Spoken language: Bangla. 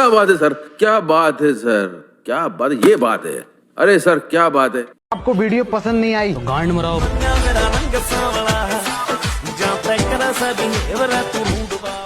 क्या बात है सर क्या बात है सर क्या बात ये बात है अरे सर क्या बात है आपको वीडियो पसंद नहीं आई तो गांड मराओ